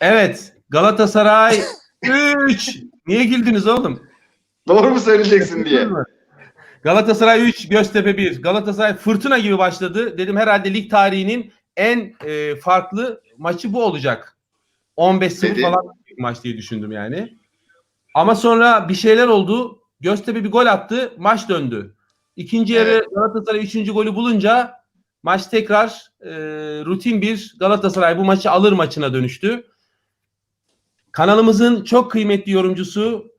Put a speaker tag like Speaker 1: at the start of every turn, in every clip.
Speaker 1: Evet. Galatasaray 3. Niye güldünüz oğlum?
Speaker 2: Doğru mu söyleyeceksin diye.
Speaker 1: Galatasaray 3, Göztepe 1. Galatasaray fırtına gibi başladı. Dedim herhalde lig tarihinin en e, farklı maçı bu olacak. 15-0
Speaker 2: Dedi.
Speaker 1: falan bir maç diye düşündüm yani. Ama sonra bir şeyler oldu. Göztepe bir gol attı. Maç döndü. İkinci yarı
Speaker 2: Evet.
Speaker 1: Galatasaray üçüncü golü bulunca maç tekrar e, rutin bir Galatasaray bu maçı alır maçına dönüştü. Kanalımızın çok kıymetli yorumcusu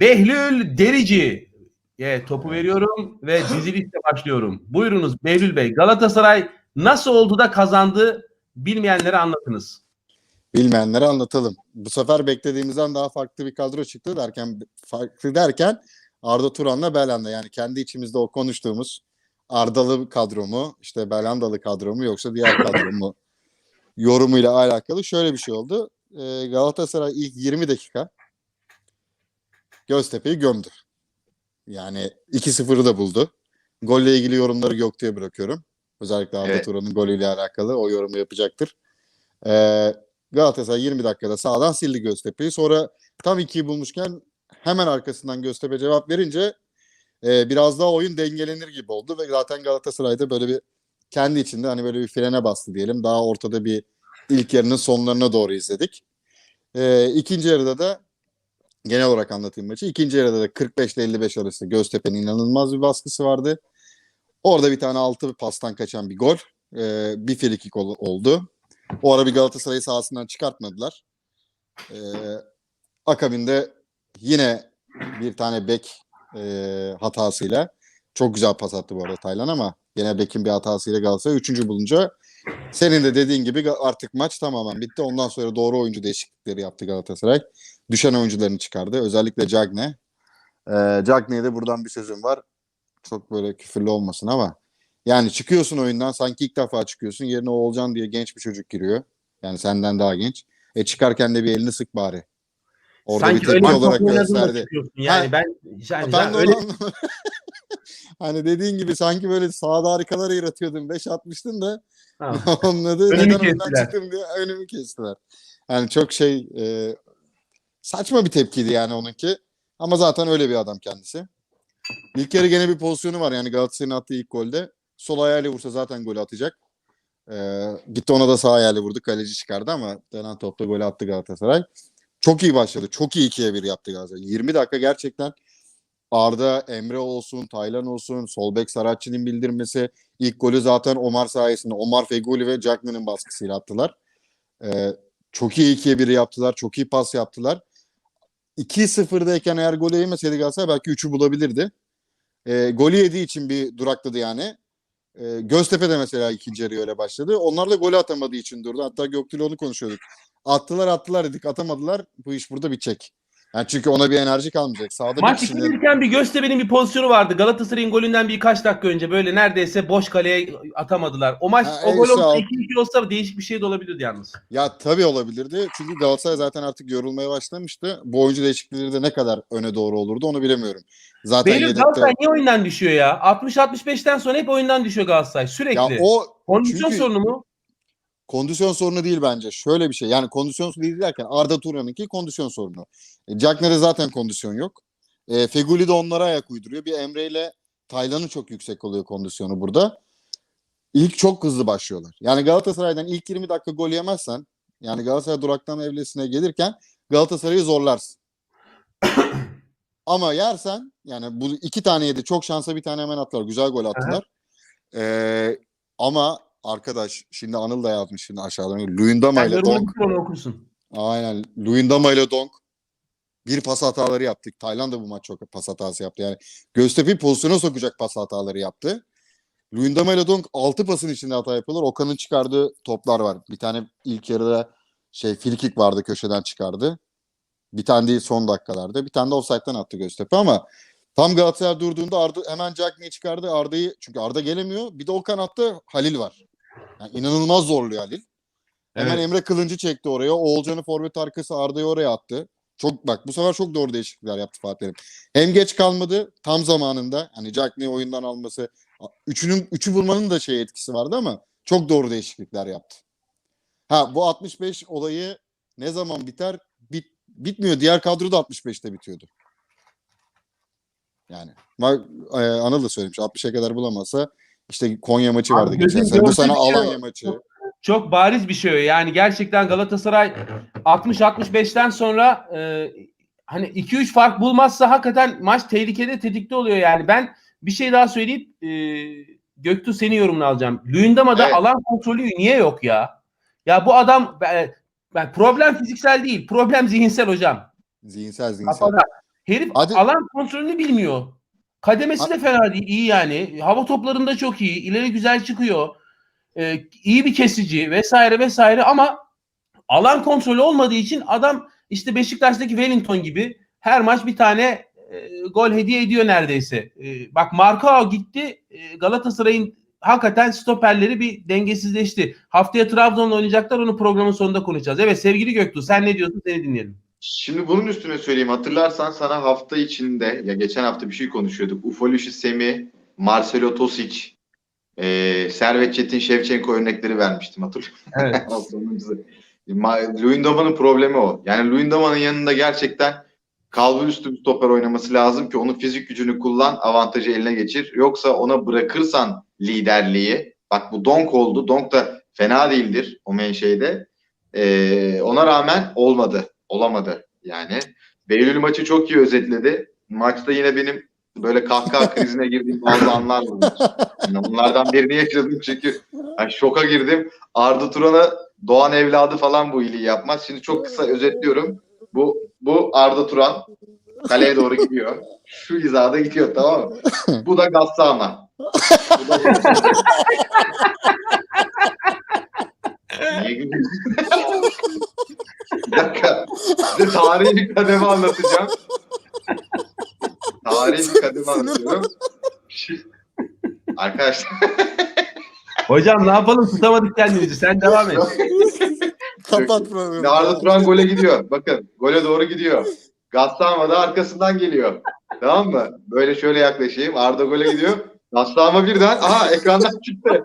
Speaker 1: Behlül Derici. Evet, topu veriyorum ve dizilişle başlıyorum. Buyurunuz Behlül Bey. Galatasaray nasıl oldu da kazandı bilmeyenlere anlatınız.
Speaker 3: Bilmeyenlere anlatalım. Bu sefer beklediğimizden daha farklı bir kadro çıktı derken farklı derken Arda Turan'la Belhanda yani kendi içimizde o konuştuğumuz Ardalı kadro mu işte Belhandalı kadro mu yoksa diğer kadro mu yorumuyla alakalı şöyle bir şey oldu. Ee, Galatasaray ilk 20 dakika Göztepe'yi gömdü. Yani 2-0'ı da buldu. Golle ilgili yorumları Göktuğ'a bırakıyorum. Özellikle Arda
Speaker 2: Evet.
Speaker 3: Turan'ın golüyle alakalı o yorumu yapacaktır. Ee, Galatasaray 20 dakikada sağdan sildi Göztepe'yi. Sonra tam 2'yi bulmuşken hemen arkasından Göztepe cevap verince e, biraz daha oyun dengelenir gibi oldu ve zaten Galatasaray'da böyle bir kendi içinde hani böyle bir frene bastı diyelim. Daha ortada bir ilk yarının sonlarına doğru izledik. E, ikinci yarıda da genel olarak anlatayım maçı. İkinci yarıda da 45 ile 55 arası Göztepe'nin inanılmaz bir baskısı vardı. Orada bir tane altı pastan kaçan bir gol. E, bir frikik ol- oldu. O ara bir Galatasaray'ı sahasından çıkartmadılar. Ee, akabinde yine bir tane bek e, hatasıyla çok güzel pas attı bu arada Taylan ama gene bekin bir hatasıyla Galatasaray üçüncü bulunca senin de dediğin gibi artık maç tamamen bitti. Ondan sonra doğru oyuncu değişiklikleri yaptı Galatasaray. Düşen oyuncularını çıkardı. Özellikle Cagne. Ee, Cagne'ye de buradan bir sözüm var. Çok böyle küfürlü olmasın ama yani çıkıyorsun oyundan sanki ilk defa çıkıyorsun. Yerine Oğulcan diye genç bir çocuk giriyor. Yani senden daha genç. E çıkarken de bir elini sık bari. Orada
Speaker 1: Sanki
Speaker 3: bir tepki
Speaker 1: öyle
Speaker 3: olarak gösterdi.
Speaker 1: Yani
Speaker 3: Ha.
Speaker 1: ben yani
Speaker 3: ben de
Speaker 1: öyle
Speaker 3: hani dediğin gibi sanki böyle sahada harikalar yaratıyordun. 5 atmıştın da. Anladı.
Speaker 1: Önümü
Speaker 3: Neden
Speaker 1: kestiler.
Speaker 3: çıktım diye önümü kestiler. Yani çok şey e, saçma bir tepkiydi yani onunki. Ama zaten öyle bir adam kendisi. İlk yarı gene bir pozisyonu var yani Galatasaray'ın attığı ilk golde. Sol ayağıyla vursa zaten golü atacak. Ee, gitti ona da sağ ayağıyla vurdu. Kaleci çıkardı ama dönen topta golü attı Galatasaray. Çok iyi başladı. Çok iyi ikiye bir yaptı Galatasaray. 20 dakika gerçekten Arda, Emre olsun, Taylan olsun, Solbek Saratçı'nın bildirmesi. ilk golü zaten Omar sayesinde. Omar Feguli ve Cagney'in baskısıyla attılar. Ee, çok iyi ikiye biri yaptılar. Çok iyi pas yaptılar. 2-0'dayken eğer golü yemeseydi Galatasaray belki 3'ü bulabilirdi. Ee, golü yediği için bir durakladı yani. Ee, Göztepe de mesela ikinci yarı öyle başladı. Onlar da golü atamadığı için durdu. Hatta Göktürk'le onu konuşuyorduk. Attılar attılar dedik atamadılar. Bu iş burada bitecek. Yani çünkü ona bir enerji kalmayacak. Sağda
Speaker 1: Maç
Speaker 3: kişinin...
Speaker 1: bir Göztepe'nin bir pozisyonu vardı. Galatasaray'ın golünden birkaç dakika önce böyle neredeyse boş kaleye atamadılar. O maç
Speaker 3: Ha,
Speaker 1: o gol olsa
Speaker 3: al-
Speaker 1: 2-2 olsa değişik bir şey de olabilirdi yalnız.
Speaker 3: Ya tabii olabilirdi. Çünkü Galatasaray zaten artık yorulmaya başlamıştı. Bu oyuncu değişiklikleri de ne kadar öne doğru olurdu onu bilemiyorum. Zaten
Speaker 1: Benim
Speaker 3: yedekte...
Speaker 1: Galatasaray niye oyundan düşüyor ya? 60-65'ten sonra hep oyundan düşüyor Galatasaray sürekli.
Speaker 3: Ya o
Speaker 1: Kondisyon
Speaker 3: çünkü-
Speaker 1: sorunu mu?
Speaker 3: Kondisyon sorunu değil bence. Şöyle bir şey. Yani kondisyon sorunu değil derken Arda Turan'ınki kondisyon sorunu. E, Cagney'de zaten kondisyon yok. E, Feguli de onlara ayak uyduruyor. Bir Emre ile Taylan'ın çok yüksek oluyor kondisyonu burada. İlk çok hızlı başlıyorlar. Yani Galatasaray'dan ilk 20 dakika gol yemezsen yani Galatasaray duraktan evlesine gelirken Galatasaray'ı zorlarsın. Ama yersen yani bu iki tane yedi. Çok şansa bir tane hemen attılar. Güzel gol attılar. Ee, ama arkadaş şimdi Anıl da yazmış şimdi aşağıdan. Luyendama ile Donk.
Speaker 1: okursun.
Speaker 3: Aynen. Luyendama ile Donk. Bir pas hataları yaptık. Tayland da bu maç çok pas hatası yaptı. Yani Göztepe'yi pozisyona sokacak pas hataları yaptı. Luyendama ile Donk 6 pasın içinde hata yapıyorlar. Okan'ın çıkardığı toplar var. Bir tane ilk yarıda şey frikik vardı köşeden çıkardı. Bir tane değil son dakikalarda. Bir tane de offside'den attı Göztepe ama tam Galatasaray durduğunda Arda hemen Cagney'i çıkardı. Arda'yı çünkü Arda gelemiyor. Bir de o kanatta Halil var. Yani inanılmaz zorluyor Halil. Hemen
Speaker 1: Evet.
Speaker 3: Emre Kılıncı çekti oraya. Oğulcan'ı forvet arkası Arda'yı oraya attı. Çok bak bu sefer çok doğru değişiklikler yaptı Fatih Terim. Hem geç kalmadı tam zamanında. Hani Cagney oyundan alması. Üçünün üçü vurmanın da şey etkisi vardı ama çok doğru değişiklikler yaptı. Ha bu 65 olayı ne zaman biter? Bit, bitmiyor. Diğer kadro da 65'te bitiyordu. Yani bak, e, Anıl da söylemiş 60'a kadar bulamazsa işte Konya maçı
Speaker 1: Abi
Speaker 3: vardı
Speaker 1: gözün
Speaker 3: geçen sene. Bu sene
Speaker 1: şey
Speaker 3: Alanya maçı.
Speaker 1: Çok bariz bir şey o. Yani gerçekten Galatasaray 60-65'ten sonra e, hani 2-3 fark bulmazsa hakikaten maç tehlikede tetikte oluyor yani. Ben bir şey daha söyleyip e, Göktuğ seni yorumunu alacağım. Luyendama'da
Speaker 2: Evet.
Speaker 1: alan kontrolü niye yok ya? Ya bu adam ben, ben problem fiziksel değil. Problem zihinsel hocam.
Speaker 3: Zihinsel zihinsel.
Speaker 1: Kafada. Herif
Speaker 3: Hadi-
Speaker 1: alan kontrolünü bilmiyor. Kademesi de fena değil. iyi yani. Hava toplarında çok iyi. İleri güzel çıkıyor. Ee, iyi bir kesici vesaire vesaire ama alan kontrolü olmadığı için adam işte Beşiktaş'taki Wellington gibi her maç bir tane e, gol hediye ediyor neredeyse. E, bak Markao gitti. E, Galatasaray'ın hakikaten stoperleri bir dengesizleşti. Haftaya Trabzon'la oynayacaklar. Onu programın sonunda konuşacağız. Evet sevgili Göktuğ sen ne diyorsun? Seni dinleyelim.
Speaker 2: Şimdi bunun üstüne söyleyeyim. Hatırlarsan sana hafta içinde ya geçen hafta bir şey konuşuyorduk. Ufolushi Semi, Marcelo Tosic, e, Servet Çetin, Şevçenko örnekleri vermiştim hatırlıyor musun?
Speaker 1: Evet.
Speaker 2: Luyendama'nın problemi o. Yani Luyendama'nın yanında gerçekten kalbur üstü bir stoper oynaması lazım ki onun fizik gücünü kullan, avantajı eline geçir. Yoksa ona bırakırsan liderliği, bak bu Donk oldu. Donk da fena değildir o menşeide. Ee, ona rağmen olmadı. Olamadı yani. Beylül maçı çok iyi özetledi. Maçta yine benim böyle kahkaha krizine girdiğim bazı anlar var. Yani bunlardan birini yaşadım çünkü yani şoka girdim. Arda Turan'a Doğan evladı falan bu iyiliği yapmaz. Şimdi çok kısa özetliyorum. Bu bu Arda Turan kaleye doğru gidiyor. Şu hizada gidiyor tamam mı? Bu da Gassama. Bu da Niye gülüyorsun? bir dakika. Size tarihi bir kademe anlatacağım. Tarihi bir kademe anlatıyorum. Arkadaşlar
Speaker 1: Hocam ne yapalım tutamadık kendimizi. Sen devam et.
Speaker 3: Kapat programı.
Speaker 2: Arda Turan gole gidiyor. Bakın gole doğru gidiyor. Gassama da arkasından geliyor. Tamam mı? Böyle şöyle yaklaşayım. Arda gole gidiyor. Gassama birden aha ekrandan çıktı.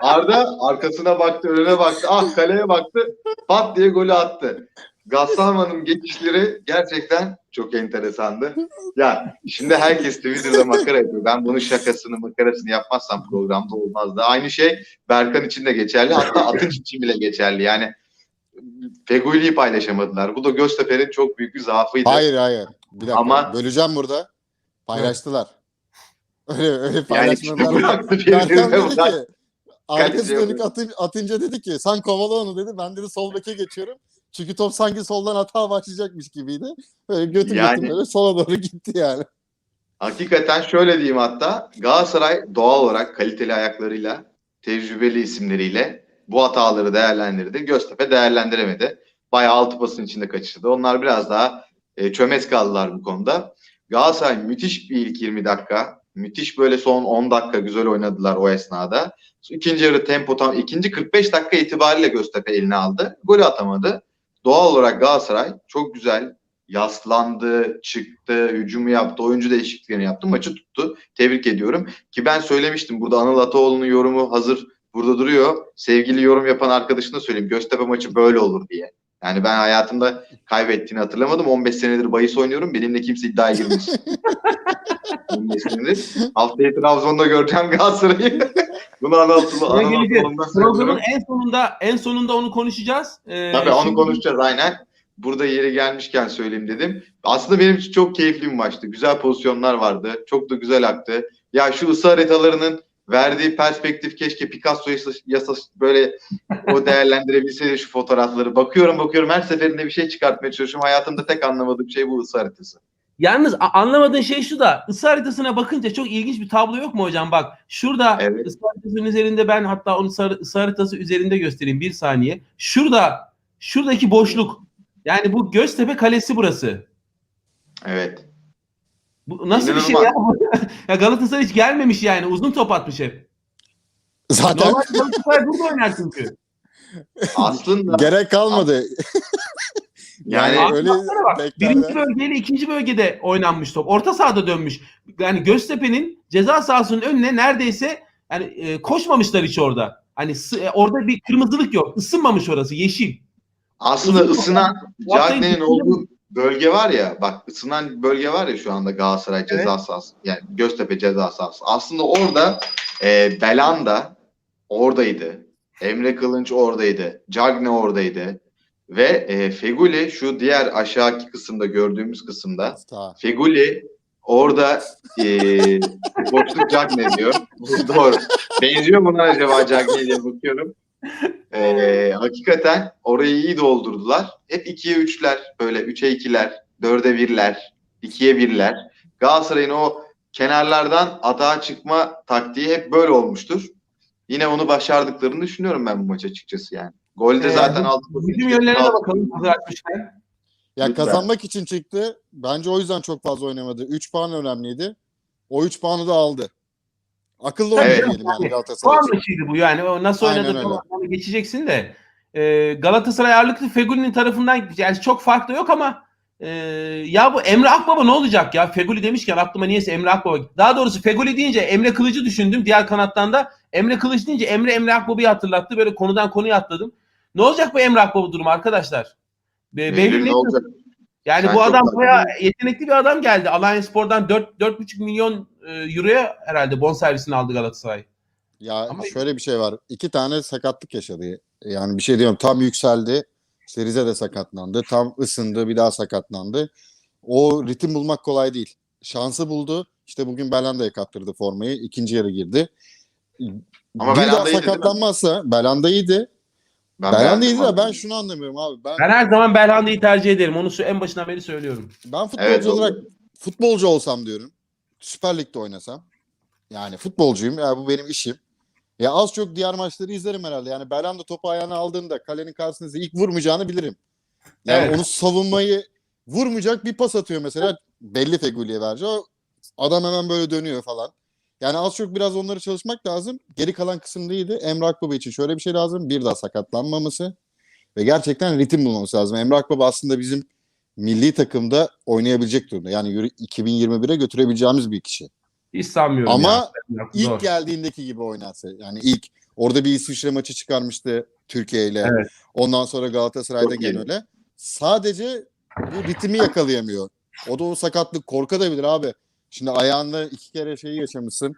Speaker 2: Arda arkasına baktı, önüne baktı. Ah kaleye baktı. Pat diye golü attı. Gassama'nın geçişleri gerçekten çok enteresandı. Ya şimdi herkes Twitter'da makara yapıyor. Ben bunun şakasını, makarasını yapmazsam programda olmazdı. Aynı şey Berkan için de geçerli. Hatta Atınç için bile geçerli. Yani Fegoli'yi paylaşamadılar. Bu da Göztepe'nin çok büyük bir zaafıydı.
Speaker 3: Hayır hayır. Bir dakika.
Speaker 2: Ama-
Speaker 3: Böleceğim burada. Paylaştılar. Öyle öyle
Speaker 2: yani bıraktı
Speaker 3: Berkan
Speaker 2: birbirine
Speaker 3: dedi ki arkası dönük atın, atınca dedi ki sen kovala onu dedi. Ben dedi sol beke geçiyorum. Çünkü top sanki soldan hata başlayacakmış gibiydi. Böyle götü
Speaker 2: Yani-
Speaker 3: götü böyle sola doğru gitti yani.
Speaker 2: Hakikaten şöyle diyeyim hatta Galatasaray doğal olarak kaliteli ayaklarıyla, tecrübeli isimleriyle bu hataları değerlendirdi. Göztepe değerlendiremedi. Bayağı altı pasın içinde kaçırdı. Onlar biraz daha e, çömez kaldılar bu konuda. Galatasaray müthiş bir ilk 20 dakika. Müthiş böyle son 10 dakika güzel oynadılar o esnada. İkinci yarı tempo tam ikinci 45 dakika itibariyle Göztepe eline aldı. Golü atamadı. Doğal olarak Galatasaray çok güzel yaslandı, çıktı, hücumu yaptı, oyuncu değişikliklerini yaptı, maçı tuttu. Tebrik ediyorum. Ki ben söylemiştim burada Anıl Ataoğlu'nun yorumu hazır burada duruyor. Sevgili yorum yapan arkadaşına söyleyeyim. Göztepe maçı böyle olur diye. Yani ben hayatımda kaybettiğini hatırlamadım. 15 senedir bahis oynuyorum. Benimle kimse iddiaya girmesin. 15 senedir. Haftaya Trabzon'da göreceğim Galatasaray'ı. Bunu söylüyorum.
Speaker 1: Programın en sonunda en sonunda onu konuşacağız. Ee,
Speaker 2: Tabii onu
Speaker 1: şimdi-
Speaker 2: konuşacağız aynen. Burada yeri gelmişken söyleyeyim dedim. Aslında benim için çok keyifli bir maçtı. Güzel pozisyonlar vardı. Çok da güzel aktı. Ya şu ısı haritalarının verdiği perspektif keşke Picasso yasası, böyle o değerlendirebilseydi şu fotoğrafları. Bakıyorum bakıyorum her seferinde bir şey çıkartmaya çalışıyorum. Hayatımda tek anlamadığım şey bu ısı haritası.
Speaker 1: Yalnız anlamadığın şey şu da ısı haritasına bakınca çok ilginç bir tablo yok mu hocam? Bak şurada
Speaker 2: Evet.
Speaker 1: ısı haritasının üzerinde ben hatta onu ısı haritası üzerinde göstereyim bir saniye. Şurada şuradaki boşluk yani bu Göztepe Kalesi burası.
Speaker 2: Evet.
Speaker 1: Bu nasıl bir şey ya? ya Galatasaray hiç gelmemiş yani. Uzun top atmış hep.
Speaker 3: Zaten
Speaker 1: Normal Galatasaray burada oynar çünkü.
Speaker 2: Aslında
Speaker 3: gerek kalmadı. yani,
Speaker 2: Yani-
Speaker 3: öyle
Speaker 1: bak, birinci bölgeyle ikinci bölgede oynanmış top. Orta sahada dönmüş. Yani Göztepe'nin ceza sahasının önüne neredeyse yani e, koşmamışlar hiç orada. Hani e, orada bir kırmızılık yok. Isınmamış orası yeşil.
Speaker 2: Aslında ısınan
Speaker 1: Bu hafta
Speaker 2: Cagney'in olduğu bölge var ya bak ısınan bölge var ya şu anda Galatasaray ceza sahası yani Göztepe ceza sahası. Aslında orada e, Belanda oradaydı. Emre Kılınç oradaydı. Cagney oradaydı. Ve e, Feguli şu diğer aşağıki kısımda gördüğümüz kısımda. Feguli orada e, boşluk Cagney diyor. Bu doğru. Benziyor mu acaba Cagney diye bakıyorum. E, hakikaten orayı iyi doldurdular. Hep 2'ye 3'ler böyle 3'e 2'ler, 4'e 1'ler, 2'ye 1'ler. Galatasaray'ın o kenarlardan atağa çıkma taktiği hep böyle olmuştur. Yine onu başardıklarını düşünüyorum ben bu maç açıkçası yani. Golde
Speaker 1: Ee,
Speaker 2: zaten altı
Speaker 1: Hücum yönlerine de bakalım hazır açmışken.
Speaker 3: Ya
Speaker 2: Lütfen.
Speaker 3: kazanmak için çıktı. Bence o yüzden çok fazla oynamadı. 3 puan önemliydi. O 3 puanı da aldı. Akıllı oynadı
Speaker 1: canım,
Speaker 3: diyelim yani. Galatasaray
Speaker 1: Puan maçıydı bu yani. Nasıl
Speaker 3: Aynen
Speaker 1: oynadı
Speaker 3: öyle.
Speaker 1: geçeceksin de. Ee, Galatasaray ağırlıklı Feguli'nin tarafından yani çok fark da yok ama e, ya bu Emre Akbaba ne olacak ya? Feguli demişken aklıma niyeyse Emre Akbaba. Daha doğrusu Feguli deyince Emre Kılıcı düşündüm diğer kanattan da. Emre Kılıç deyince Emre Emre Akbaba'yı hatırlattı. Böyle konudan konuya atladım. Ne olacak bu Emre Akbaba durumu arkadaşlar? Be,
Speaker 2: ne
Speaker 1: ne
Speaker 2: olacak?
Speaker 1: Yani
Speaker 2: Sen
Speaker 1: bu adam bayağı yetenekli bir adam geldi. Alliance Spor'dan 4 4,5 milyon e, euroya herhalde bonservisini aldı Galatasaray.
Speaker 3: Ya
Speaker 1: Ama-
Speaker 3: şöyle bir şey var. İki tane sakatlık yaşadı. Yani bir şey diyorum tam yükseldi. İşte Rize de sakatlandı. Tam ısındı bir daha sakatlandı. O ritim bulmak kolay değil. Şansı buldu. İşte bugün Belanda'ya kaptırdı formayı. İkinci yarı girdi.
Speaker 2: Ama
Speaker 3: bir daha
Speaker 2: Belanda mi?
Speaker 3: sakatlanmazsa Belanda iyiydi.
Speaker 2: Ben
Speaker 3: Belanda
Speaker 2: beğendim
Speaker 3: iyiydi de ben şunu anlamıyorum abi. Ben,
Speaker 1: Ben her zaman Belhanda'yı tercih ederim. Onu sö- en başından beri söylüyorum.
Speaker 3: ben futbolcu
Speaker 2: Evet,
Speaker 3: olarak
Speaker 2: oldu.
Speaker 3: futbolcu olsam diyorum. Süper Lig'de oynasam. Yani futbolcuyum. Ya bu benim işim. Ya az çok diğer maçları izlerim herhalde. Yani Belanda topu ayağına aldığında kalenin karşısında ilk vurmayacağını bilirim. Yani
Speaker 1: Evet.
Speaker 3: onu savunmayı vurmayacak bir pas atıyor mesela. Belli Feguli'ye verecek. O adam hemen böyle dönüyor falan. Yani az çok biraz onları çalışmak lazım. Geri kalan kısım değildi. Emre Akbaba için şöyle bir şey lazım. Bir daha sakatlanmaması ve gerçekten ritim bulmaması lazım. Emre Akbaba aslında bizim milli takımda oynayabilecek durumda. Yani yürü- 2021'e götürebileceğimiz bir kişi.
Speaker 1: Hiç sanmıyorum.
Speaker 3: Ama
Speaker 1: ya.
Speaker 3: İlk
Speaker 1: Zor.
Speaker 3: geldiğindeki gibi oynarsa. Yani ilk orada bir İsviçre maçı çıkarmıştı Türkiye ile.
Speaker 1: Evet.
Speaker 3: Ondan sonra Galatasaray'da gene. Sadece bu ritmi yakalayamıyor. O da o sakatlık korkabilir abi. Şimdi ayağında iki kere şeyi yaşamışsın.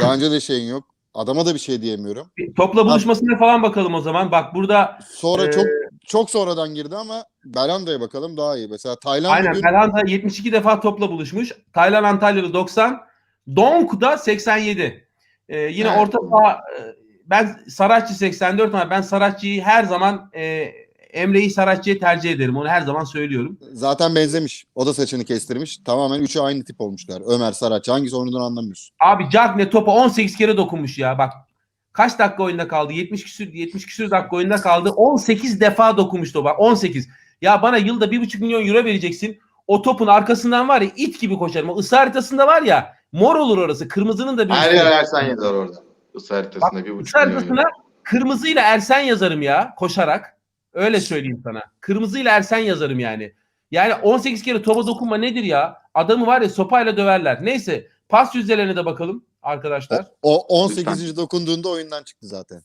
Speaker 3: Daha önce de şeyin yok. Adama da bir şey diyemiyorum.
Speaker 1: Bir Topla buluşmasına falan bakalım o zaman. Bak burada
Speaker 3: Sonra
Speaker 1: Ee,
Speaker 3: çok çok sonradan girdi ama Belanda'ya bakalım daha iyi. Mesela Tayland
Speaker 1: aynen
Speaker 3: bugün
Speaker 1: Belhanda 72 defa topla buluşmuş. Taylan Antalyalı 90. Donk da 87. Ee, yine
Speaker 2: Evet.
Speaker 1: orta saha e, ben Saratçı 84 ama ben Saratçı'yı her zaman e, Emre'yi Saratçı'ya tercih ederim. Onu her zaman söylüyorum.
Speaker 3: zaten benzemiş. O da saçını kestirmiş. Tamamen üçü aynı tip olmuşlar. Ömer Saratçı hangisi oyundan anlamıyorsun.
Speaker 1: Abi Cagne topa 18 kere dokunmuş ya. Bak kaç dakika oyunda kaldı? 70 küsür 70 küsür dakika oyunda kaldı. 18 defa dokunmuş topa. 18. Ya bana yılda 1,5 milyon euro vereceksin. O topun arkasından var ya it gibi koşarım. O ısı haritasında var ya mor olur orası. Kırmızının da bir
Speaker 2: Her yer Ersen yazar orada. Isı haritasında bir buçuk
Speaker 1: Isı
Speaker 2: milyon
Speaker 1: haritasına
Speaker 2: euro.
Speaker 1: kırmızıyla Ersen yazarım ya koşarak. Öyle söyleyeyim sana. Kırmızıyla Ersen yazarım yani. Yani 18 kere topa dokunma nedir ya? Adamı var ya sopayla döverler. Neyse pas yüzdelerine de bakalım arkadaşlar.
Speaker 3: O, o 18. dokunduğunda oyundan çıktı zaten.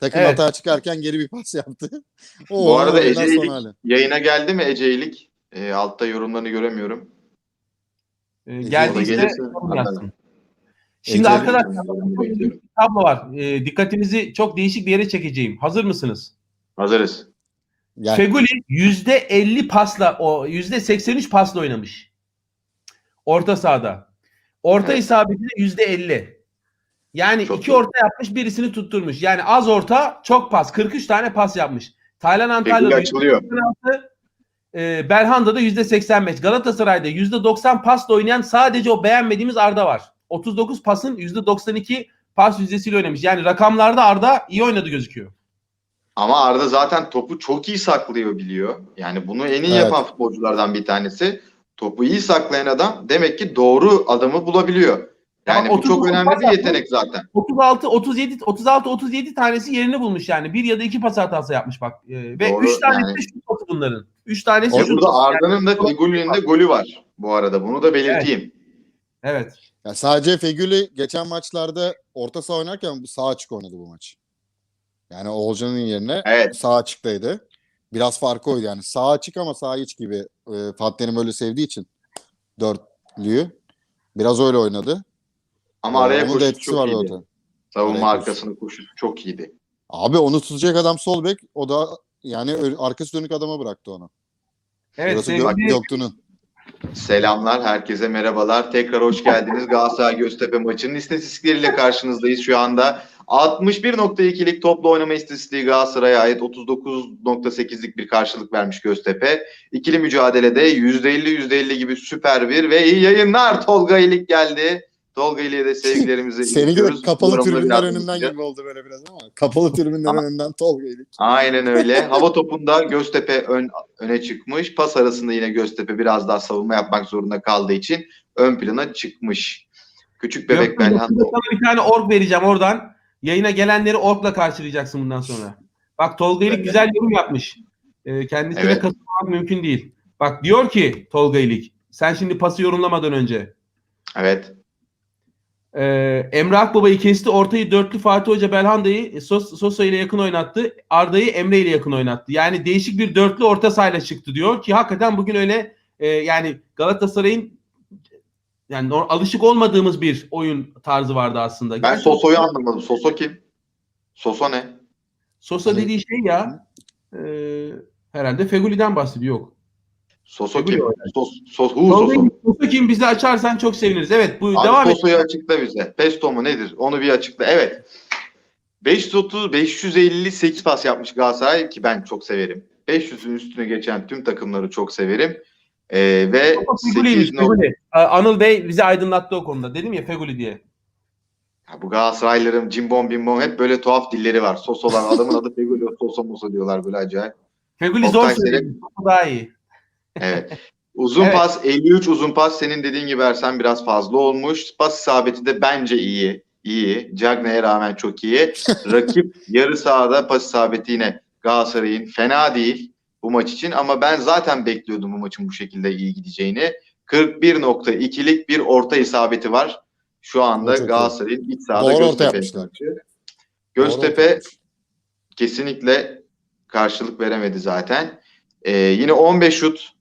Speaker 3: Takım
Speaker 1: Evet.
Speaker 3: hata çıkarken geri bir pas yaptı. O
Speaker 2: Bu arada
Speaker 3: hali.
Speaker 2: yayına geldi mi Ece'lik? E, altta yorumlarını göremiyorum.
Speaker 3: Ece
Speaker 1: geldiyse yazsın. Şimdi
Speaker 3: Ece-
Speaker 1: arkadaşlar bir tablo var. Ee, dikkatinizi çok değişik bir yere çekeceğim. Hazır mısınız?
Speaker 2: Hazırız.
Speaker 3: Yani
Speaker 1: Feguli %50 pasla o %83 pasla oynamış. Orta sahada. Orta
Speaker 2: Evet.
Speaker 1: isabeti de %50. Yani
Speaker 2: Çok
Speaker 1: iki
Speaker 2: iyi.
Speaker 1: orta yapmış, birisini tutturmuş. Yani az orta, çok pas. 43 tane pas yapmış. Taylan Antalya'da
Speaker 2: açılıyor.
Speaker 1: %86, e, Belhanda'da %85. Galatasaray'da %90 pasla oynayan sadece o beğenmediğimiz Arda var. 39 pasın %92 pas yüzdesiyle oynamış. Yani rakamlarda Arda iyi oynadı gözüküyor.
Speaker 2: Ama Arda zaten topu çok iyi saklıyor biliyor. Yani bunu en iyi
Speaker 3: Evet.
Speaker 2: yapan futbolculardan bir tanesi. Topu iyi saklayan adam demek ki doğru adamı bulabiliyor. Yani
Speaker 1: Ama
Speaker 2: bu çok
Speaker 1: 39
Speaker 2: önemli bir yetenek zaten.
Speaker 1: 36 37 36 37 tanesi yerini bulmuş yani. Bir ya da iki pas hatası yapmış bak. Ee, ve
Speaker 2: Doğru,
Speaker 1: 3 tanesi
Speaker 2: yani.
Speaker 1: şut pası bunların. 3 tanesi şut
Speaker 2: Burada Arda'nın da Feguli'nin de golü var bu arada. Bunu da belirteyim.
Speaker 1: Evet.
Speaker 3: Ya sadece Fegüli geçen maçlarda orta saha oynarken sağ açık oynadı bu maç. Yani Oğulcan'ın yerine
Speaker 2: Evet.
Speaker 3: sağ açıktaydı. biraz farkı oydu yani. Sağ açık ama sağ iç gibi. E, Fatih Terim öyle sevdiği için dörtlüyü. Biraz öyle oynadı.
Speaker 2: Ama araya
Speaker 3: onun da
Speaker 2: koşusu
Speaker 3: etkisi
Speaker 2: çok
Speaker 3: var
Speaker 2: iyiydi.
Speaker 3: zaten.
Speaker 2: Savunma
Speaker 3: Araya koşusu.
Speaker 2: arkasını koşusu çok iyiydi.
Speaker 3: Abi onu tutacak adam sol bek. O da yani arkası dönük adama bıraktı onu.
Speaker 1: Evet
Speaker 3: Burası
Speaker 1: sevgili
Speaker 3: Gök- Göktuğ'un.
Speaker 2: Selamlar, herkese merhabalar. Tekrar hoş geldiniz. Galatasaray Göztepe maçının istatistikleriyle karşınızdayız şu anda. 61.2'lik toplu oynama istatistiği Galatasaray'a ait 39.8'lik bir karşılık vermiş Göztepe. İkili mücadelede %50 %50 gibi süper bir ve iyi yayınlar. Tolga İlik geldi. Tolga İlik'e de sevgilerimizi
Speaker 3: Seninki de kapalı tribünler önünden gibi oldu böyle biraz ama. Kapalı tribünler
Speaker 2: Ama-
Speaker 3: önünden Tolga idik.
Speaker 2: Aynen öyle. Hava topunda Göztepe ön, öne çıkmış. Pas arasında yine Göztepe biraz daha savunma yapmak zorunda kaldığı için ön plana çıkmış. Küçük bebek
Speaker 1: sana bir tane org vereceğim oradan. Yayına gelenleri orgla karşılayacaksın bundan sonra. Bak Tolga İlik güzel yorum yapmış. Ee, kendisine
Speaker 2: Evet.
Speaker 1: katılmak mümkün değil. Bak diyor ki Tolga İlik sen şimdi pası yorumlamadan önce
Speaker 2: Evet.
Speaker 1: Ee, Emre Akbaba'yı kesti. Ortayı dörtlü Fatih Hoca Belhanda'yı Sos- Sosa ile yakın oynattı. Arda'yı Emre ile yakın oynattı. Yani değişik bir dörtlü orta sahayla çıktı diyor ki hakikaten bugün öyle e, yani Galatasaray'ın yani alışık olmadığımız bir oyun tarzı vardı aslında.
Speaker 2: Ben Soso'yu anlamadım. Soso kim? Soso ne?
Speaker 1: Sosa
Speaker 3: Hani-
Speaker 1: dediği şey ya e, herhalde Feguli'den bahsediyor. Yok.
Speaker 2: Soso
Speaker 1: Feguli
Speaker 2: kim? Sos, sos, hu Soso.
Speaker 1: Sosa kim bizi açarsan çok seviniriz. Evet bu
Speaker 2: Abi
Speaker 1: devam et.
Speaker 2: Soso'yu açıkla bize. Pesto mu nedir? Onu bir açıkla. Evet. 530 558 pas yapmış Galatasaray ki ben çok severim. 500'ün üstüne geçen tüm takımları çok severim. Ee, ve
Speaker 1: Feguli'ymiş
Speaker 2: 8
Speaker 1: Feguli. Anıl Bey bizi aydınlattı o konuda. Dedim ya Feguli diye.
Speaker 2: Ya bu Galatasaraylıların cimbom bimbom hep böyle tuhaf dilleri var. Sos olan adamın adı Feguli Soso Moso diyorlar böyle acayip.
Speaker 1: Feguli zor. Sosa daha iyi.
Speaker 2: Evet. Uzun
Speaker 1: Evet.
Speaker 2: pas 53 uzun pas senin dediğin gibi Ersen biraz fazla olmuş. Pas isabeti de bence iyi. İyi. Cagney'e rağmen çok iyi. Rakip yarı sahada pas isabeti yine Galatasaray'ın fena değil bu maç için ama ben zaten bekliyordum bu maçın bu şekilde iyi gideceğini. 41.2'lik bir orta isabeti var. Şu anda. Galatasaray'ın iç sahada
Speaker 3: Doğru. Doğru
Speaker 2: Göztepe
Speaker 3: olmuş.
Speaker 2: kesinlikle karşılık veremedi zaten. Ee, yine 15 şut.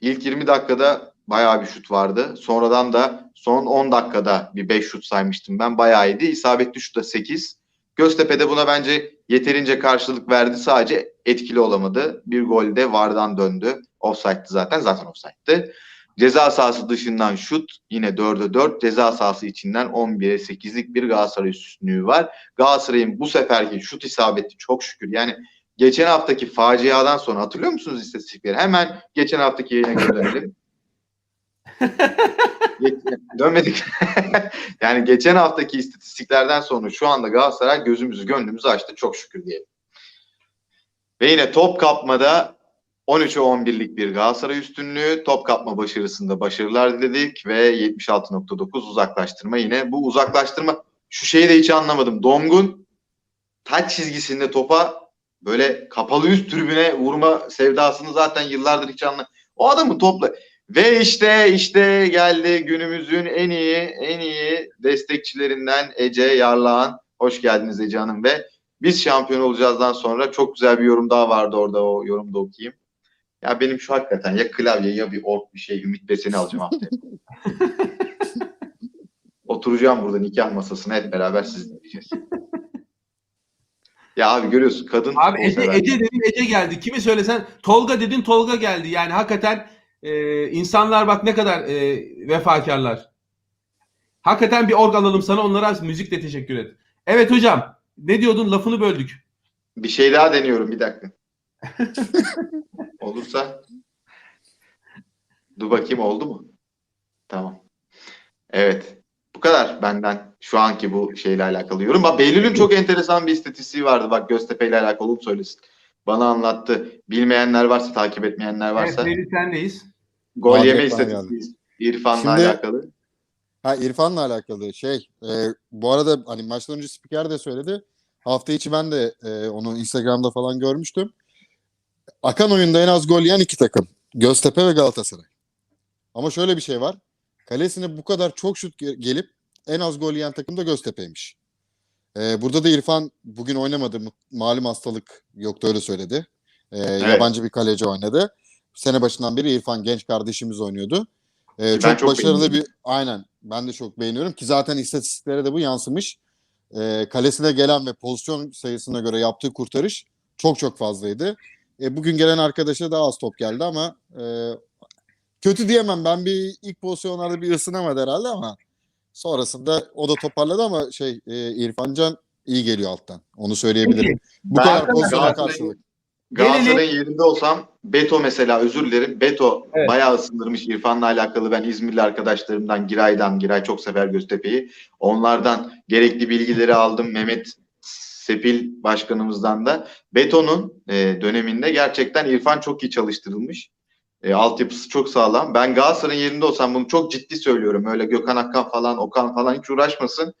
Speaker 2: İlk 20 dakikada bayağı bir şut vardı. Sonradan da son 10 dakikada bir 5 şut saymıştım ben. Bayağı iyiydi. İsabetli şut da 8. Göztepe de buna bence yeterince karşılık verdi. Sadece etkili olamadı. Bir gol de vardan döndü. Offside'dı zaten. Zaten offside'dı. Ceza sahası dışından şut yine 4'e 4. Ceza sahası içinden 11'e 8'lik bir Galatasaray üstünlüğü var. Galatasaray'ın bu seferki şut isabeti çok şükür. Yani geçen haftaki faciadan sonra hatırlıyor musunuz istatistikleri? Hemen geçen haftaki yayına geri dönelim. Dönmedik. yani geçen haftaki istatistiklerden sonra şu anda Galatasaray gözümüzü gönlümüzü açtı çok şükür diyelim. Ve yine top kapmada 13'e 11'lik bir Galatasaray üstünlüğü. Top kapma başarısında başarılar diledik ve 76.9 uzaklaştırma yine. Bu uzaklaştırma şu şeyi de hiç anlamadım. Domgun taç çizgisinde topa böyle kapalı üst tribüne vurma sevdasını zaten yıllardır hiç anla. O adamın topla ve işte işte geldi günümüzün en iyi en iyi destekçilerinden Ece Yarlağan. Hoş geldiniz Ece Hanım ve biz şampiyon olacağızdan sonra çok güzel bir yorum daha vardı orada o yorumda okuyayım. Ya benim şu hakikaten ya klavye ya bir ork bir şey Ümit Besen'i alacağım haftaya. Oturacağım burada nikah masasına hep beraber siz dinleyeceğiz. Ya abi görüyorsun kadın
Speaker 1: Abi Ece,
Speaker 2: sever.
Speaker 1: Ece dedin Ece geldi. Kimi söylesen Tolga dedin Tolga geldi. Yani hakikaten e, insanlar bak ne kadar e, vefakarlar. Hakikaten bir org alalım sana onlara müzikle teşekkür et. Evet hocam ne diyordun lafını böldük.
Speaker 2: Bir şey daha deniyorum bir dakika. Olursa. Dur bakayım oldu mu? Tamam. Evet. Bu kadar benden şu anki bu şeyle alakalı yorum. Bak Beylül'ün çok enteresan bir istatistiği vardı. Bak Göztepe ile alakalı onu söylesin. Bana anlattı. Bilmeyenler varsa, takip etmeyenler varsa.
Speaker 1: Evet Melih sendeyiz.
Speaker 2: gol
Speaker 3: Fark
Speaker 2: yeme istatistiği İrfan'la
Speaker 3: Şimdi-
Speaker 2: alakalı.
Speaker 3: Ha İrfan'la alakalı şey. e, bu arada hani maçtan önce spiker de söyledi. Hafta içi ben de e, onu Instagram'da falan görmüştüm. Akan oyunda en az gol yiyen iki takım. Göztepe ve Galatasaray. Ama şöyle bir şey var. Kalesine bu kadar çok şut ge- gelip en az gol yiyen takım da Göztepe'ymiş. E, burada da İrfan bugün oynamadı. Malum hastalık yoktu öyle söyledi. Ee, Yabancı bir kaleci oynadı. Sene başından beri İrfan genç kardeşimiz oynuyordu. Ee,
Speaker 2: Ben
Speaker 3: çok,
Speaker 2: çok
Speaker 3: başarılı bir aynen ben de çok beğeniyorum ki zaten istatistiklere de bu yansımış. Ee, kalesine gelen ve pozisyon sayısına göre yaptığı kurtarış çok çok fazlaydı. E, bugün gelen arkadaşa daha az top geldi ama e, kötü diyemem. Ben bir ilk pozisyonlarda bir ısınamadı herhalde ama sonrasında o da toparladı ama şey e, İrfan Can iyi geliyor alttan. Onu söyleyebilirim. Bu
Speaker 2: Ben
Speaker 3: kadar pozisyona karşılık.
Speaker 2: Galatasaray'ın yerinde olsam Beto mesela özür dilerim. Beto
Speaker 1: Evet.
Speaker 2: bayağı ısındırmış İrfan'la alakalı. Ben İzmirli arkadaşlarımdan Giray'dan, Giray çok sever Göztepe'yi. Onlardan gerekli bilgileri aldım. Mehmet Sepil başkanımızdan da. Beto'nun e, döneminde gerçekten İrfan çok iyi çalıştırılmış. E, altyapısı çok sağlam. Ben Galatasaray'ın yerinde olsam bunu çok ciddi söylüyorum. Öyle Gökhan Akkan falan, Okan falan hiç uğraşmasın.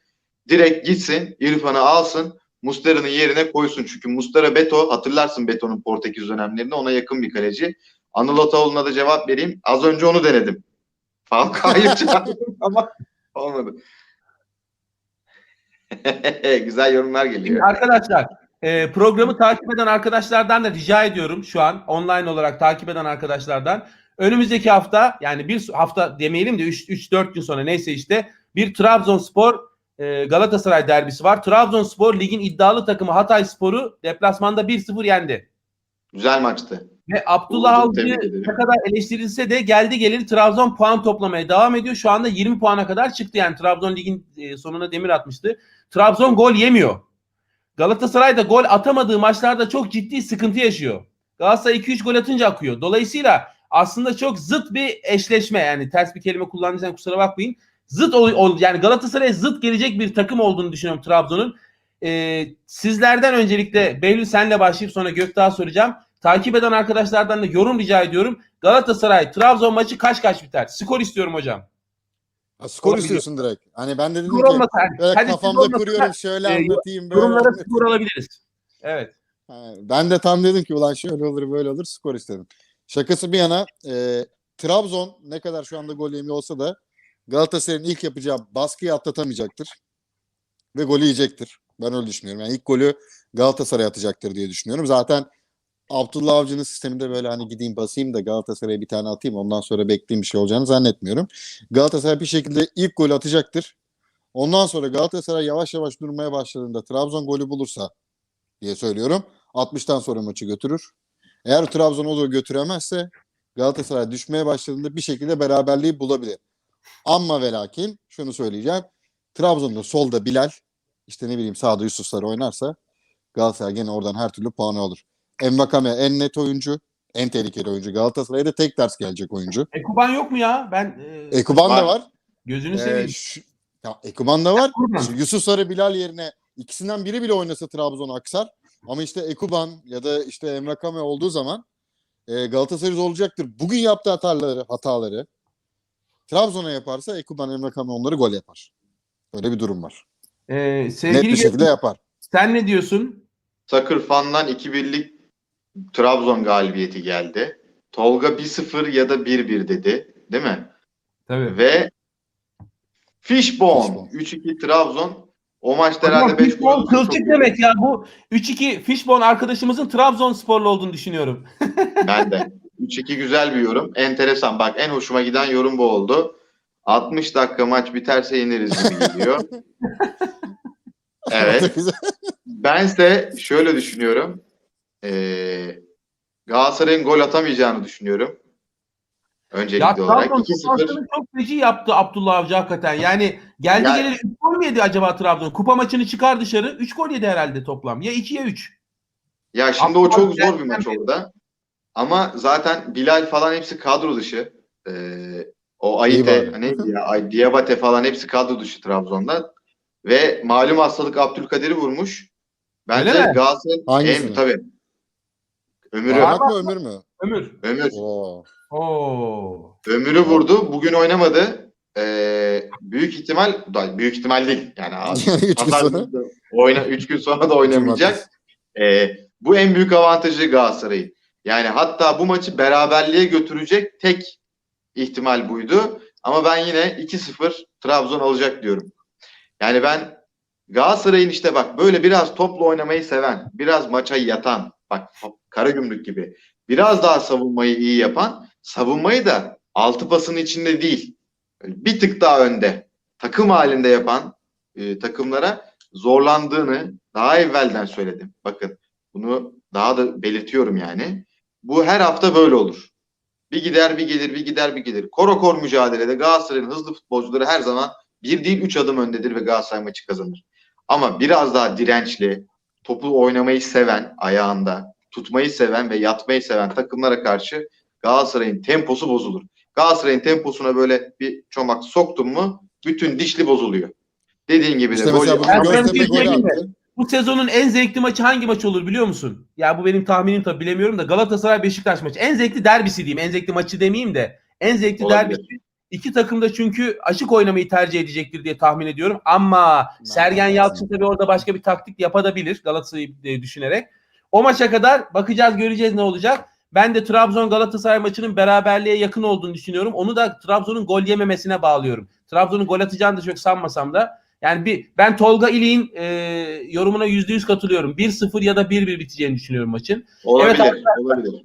Speaker 2: Direkt gitsin, İrfan'ı alsın. Mustera'nın yerine koysun. Çünkü Mustera Beto hatırlarsın Beto'nun Portekiz dönemlerinde ona yakın bir kaleci. Anıl Ataoğlu'na da cevap vereyim. Az önce onu denedim. Falcao'yu çağırdım ama olmadı. Güzel yorumlar
Speaker 1: Şimdi
Speaker 2: geliyor.
Speaker 1: arkadaşlar e, programı takip eden arkadaşlardan da rica ediyorum şu an online olarak takip eden arkadaşlardan önümüzdeki hafta yani bir hafta demeyelim de 3-4 gün sonra neyse işte bir Trabzonspor e, Galatasaray derbisi var. Trabzonspor ligin iddialı takımı Hatay Spor'u deplasmanda 1-0 yendi.
Speaker 2: Güzel maçtı.
Speaker 1: Ve Abdullah Avcı ne kadar eleştirilse de geldi geleli Trabzon puan toplamaya devam ediyor. Şu anda 20 puana kadar çıktı yani Trabzon ligin e, sonuna demir atmıştı. Trabzon gol yemiyor. Galatasaray da gol atamadığı maçlarda çok ciddi sıkıntı yaşıyor. Galatasaray 2-3 gol atınca akıyor. Dolayısıyla aslında çok zıt bir eşleşme yani ters bir kelime kullandıysam kusura bakmayın. Zıt ol, ol- yani Galatasaray'a zıt gelecek bir takım olduğunu düşünüyorum Trabzon'un. Ee, sizlerden öncelikle Behlül senle başlayıp sonra Gökdağ'a soracağım. Takip eden arkadaşlardan da yorum rica ediyorum. Galatasaray Trabzon maçı kaç kaç biter? Skor istiyorum hocam.
Speaker 3: Ha, skor istiyorsun direkt. Hani ben de dedim
Speaker 1: Skor
Speaker 3: ki
Speaker 1: olmasa
Speaker 3: böyle
Speaker 1: hadi
Speaker 3: kafamda
Speaker 1: olmasa
Speaker 3: kuruyorum şöyle
Speaker 1: e,
Speaker 3: anlatayım böyle.
Speaker 1: yorumlara
Speaker 3: anlatayım.
Speaker 1: skor alabiliriz. Evet.
Speaker 3: Ha, Ben de tam dedim ki ulan şöyle olur böyle olur skor istedim. Şakası bir yana e, Trabzon ne kadar şu anda gol yemiyor olsa da Galatasaray'ın ilk yapacağı baskıyı atlatamayacaktır. Ve golü yiyecektir. Ben öyle düşünüyorum. Yani ilk golü Galatasaray atacaktır diye düşünüyorum. Zaten Abdullah Avcı'nın sisteminde böyle hani gideyim basayım da Galatasaray'a bir tane atayım ondan sonra bekleyeyim bir şey olacağını zannetmiyorum. Galatasaray bir şekilde ilk golü atacaktır. Ondan sonra Galatasaray yavaş yavaş durmaya başladığında Trabzon golü bulursa diye söylüyorum. 60'tan sonra maçı götürür. Eğer Trabzon o götüremezse Galatasaray düşmeye başladığında bir şekilde beraberliği bulabilir. Ama ve lakin şunu söyleyeceğim. Trabzon'da solda Bilal işte ne bileyim sağda Yusuflar oynarsa Galatasaray gene oradan her türlü puanı alır. Envakame en net oyuncu. En tehlikeli oyuncu. Galatasaray'da tek ders gelecek oyuncu.
Speaker 1: Ekuban yok mu ya? Ben e,
Speaker 3: Ekuban da
Speaker 2: Var.
Speaker 1: gözünü
Speaker 3: Ee,
Speaker 1: seveyim.
Speaker 3: şu- ya Ekuban da var. Şimdi Yusuf Sarı Bilal yerine ikisinden biri bile oynasa Trabzon aksar. Ama işte Ekuban ya da işte Emre Kame olduğu zaman e, Galatasaray olacaktır. Bugün yaptığı hataları, hataları Trabzon'a yaparsa Ekuban Emre Kame onları gol yapar. Öyle bir durum var.
Speaker 1: Ee,
Speaker 3: Net
Speaker 1: sevgili
Speaker 3: bir şekilde yapar.
Speaker 1: sen ne diyorsun?
Speaker 2: Sakır Fan'dan 2-1'lik Trabzon galibiyeti geldi. Tolga 1-0 ya da 1-1 dedi. Değil mi?
Speaker 1: Tabii.
Speaker 2: Ve Fishbone
Speaker 3: Fishbone.
Speaker 2: 3-2 Trabzon. O maçta
Speaker 1: Ama
Speaker 2: herhalde 5
Speaker 1: Fishbone kılçık demek ya. Bu 3-2 Fishbone arkadaşımızın Trabzonsporlu olduğunu düşünüyorum.
Speaker 2: Ben de. 3-2 güzel bir yorum. Enteresan. Bak en hoşuma giden yorum bu oldu. 60 dakika maç biterse yeneriz gibi geliyor. evet. Bense şöyle düşünüyorum. Ee, Galatasaray'ın gol atamayacağını düşünüyorum. Öncelikli
Speaker 1: Ya
Speaker 2: olarak.
Speaker 1: Trabzon
Speaker 2: 2-0.
Speaker 1: kupasını çok feci yaptı Abdullah Avcı hakikaten. Yani geldi
Speaker 2: Yani-
Speaker 1: geleli 3 gol mü yedi acaba Trabzon? Kupa maçını çıkar dışarı 3 gol yedi herhalde toplam. Ya 2 ya 3.
Speaker 2: Ya şimdi o çok
Speaker 1: Abdullah
Speaker 2: zor bir maç orada. Ama zaten Bilal falan hepsi kadro dışı. Ee, o Ayite, neydi ya? Diabate falan hepsi kadro dışı Trabzon'da. Ve malum hastalık Abdülkadir'i vurmuş. Bence
Speaker 3: Hangisini?
Speaker 2: en tabii. Ömür'ü.
Speaker 3: Parmak mı ömür mü?
Speaker 1: Ömür.
Speaker 2: Ömür.
Speaker 3: Oo.
Speaker 1: Oo.
Speaker 2: Ömür'ü vurdu. Bugün oynamadı. Ee, büyük ihtimal, büyük ihtimal değil. Yani
Speaker 3: Üç gün sonra.
Speaker 2: oyna 3 gün sonra da oynamayacak. Ee, bu en büyük avantajı Galatasaray'ın. Yani hatta bu maçı beraberliğe götürecek tek ihtimal buydu. Ama ben yine 2-0 Trabzon alacak diyorum. Yani ben Galatasaray'ın işte bak böyle biraz topla oynamayı seven, biraz maça yatan, bak Karagümrük gibi biraz daha savunmayı iyi yapan savunmayı da altı pasın içinde değil bir tık daha önde takım halinde yapan e, takımlara zorlandığını daha evvelden söyledim. Bakın bunu daha da belirtiyorum yani. Bu her hafta böyle olur. Bir gider bir gelir bir gider bir gelir. Korokor mücadelede Galatasaray'ın hızlı futbolcuları her zaman bir değil üç adım öndedir ve Galatasaray maçı kazanır. Ama biraz daha dirençli, topu oynamayı seven, ayağında tutmayı seven ve yatmayı seven takımlara karşı Galatasaray'ın temposu bozulur. Galatasaray'ın temposuna böyle bir çomak soktun mu bütün dişli bozuluyor. Dediğin gibi de
Speaker 3: İşte
Speaker 2: gol
Speaker 3: mesela Göztepe.
Speaker 1: Bu sezonun en zevkli maçı hangi maç olur biliyor musun? Ya bu benim tahminim tabii bilemiyorum da Galatasaray Beşiktaş maçı. En zevkli derbisi diyeyim. En zevkli maçı demeyeyim de. En zevkli
Speaker 2: Olabilir.
Speaker 1: derbisi. İki takım da çünkü açık oynamayı tercih edecektir diye tahmin ediyorum. Ama Sergen Yalçın tabii orada başka bir taktik yapabilir Galatasaray'ı e, düşünerek. O maça kadar bakacağız göreceğiz ne olacak. Ben de Trabzon Galatasaray maçının beraberliğe yakın olduğunu düşünüyorum. Onu da Trabzon'un gol yememesine bağlıyorum. Trabzon'un gol atacağını da çok sanmasam da. Yani bir ben Tolga İlik'in e, yorumuna %100 katılıyorum. 1-0 ya da 1-1 biteceğini düşünüyorum maçın.
Speaker 2: Olabilir,
Speaker 1: Evet,
Speaker 2: olabilir.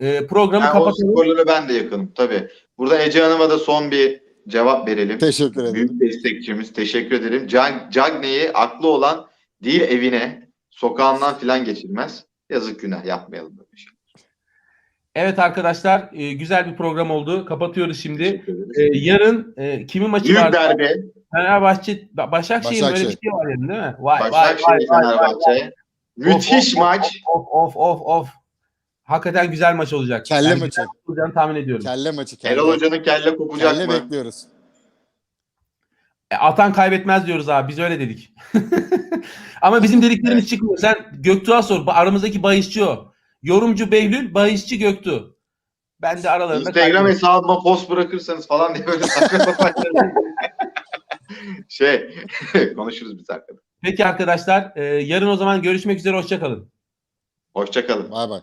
Speaker 1: E, programı
Speaker 2: Yani o
Speaker 1: kapatalım.
Speaker 2: skorlara ben de yakınım tabii. Burada Ece Hanım'a da son bir cevap verelim.
Speaker 3: Teşekkür ederim.
Speaker 2: Büyük destekçimiz. Teşekkür ederim. Cag Cagney'i aklı olan değil evine, sokağından filan geçirmez. Yazık günah yapmayalım böyle şey.
Speaker 1: Evet arkadaşlar e, güzel bir program oldu. Kapatıyoruz şimdi. E, yarın e, kimin maçı
Speaker 2: Büyük
Speaker 1: var?
Speaker 2: derbi.
Speaker 1: Başakşehir, Ba- Başakşehir böyle bir
Speaker 3: Başakşehir.
Speaker 1: şey var yarın değil mi? Vay vay
Speaker 2: Başakşehir
Speaker 1: vay vay. vay.
Speaker 2: Fenerbahçe. Müthiş
Speaker 1: Of, of,
Speaker 2: maç.
Speaker 1: Of of of of. Hakikaten güzel maç olacak.
Speaker 3: Kelle
Speaker 1: Yani
Speaker 3: maçı.
Speaker 1: olacağını tahmin ediyorum.
Speaker 3: Kelle maçı. Kelle.
Speaker 2: Erol Hoca'nın kelle kopacak
Speaker 3: Kelle
Speaker 2: mı?
Speaker 3: bekliyoruz.
Speaker 1: E, atan kaybetmez diyoruz abi. Biz öyle dedik. Ama bizim dediklerimiz çıkmıyor. Sen Göktuğ'a sor. Aramızdaki bahisçi o. Yorumcu Behlül, bahisçi Göktuğ. Ben de aralarında
Speaker 2: Instagram hesabıma post bırakırsanız falan diye böyle saçma sapan şey konuşuruz biz arkadaşlar.
Speaker 1: Peki arkadaşlar. e, yarın o zaman görüşmek üzere. Hoşçakalın.
Speaker 2: Hoşçakalın.
Speaker 3: Bay bay.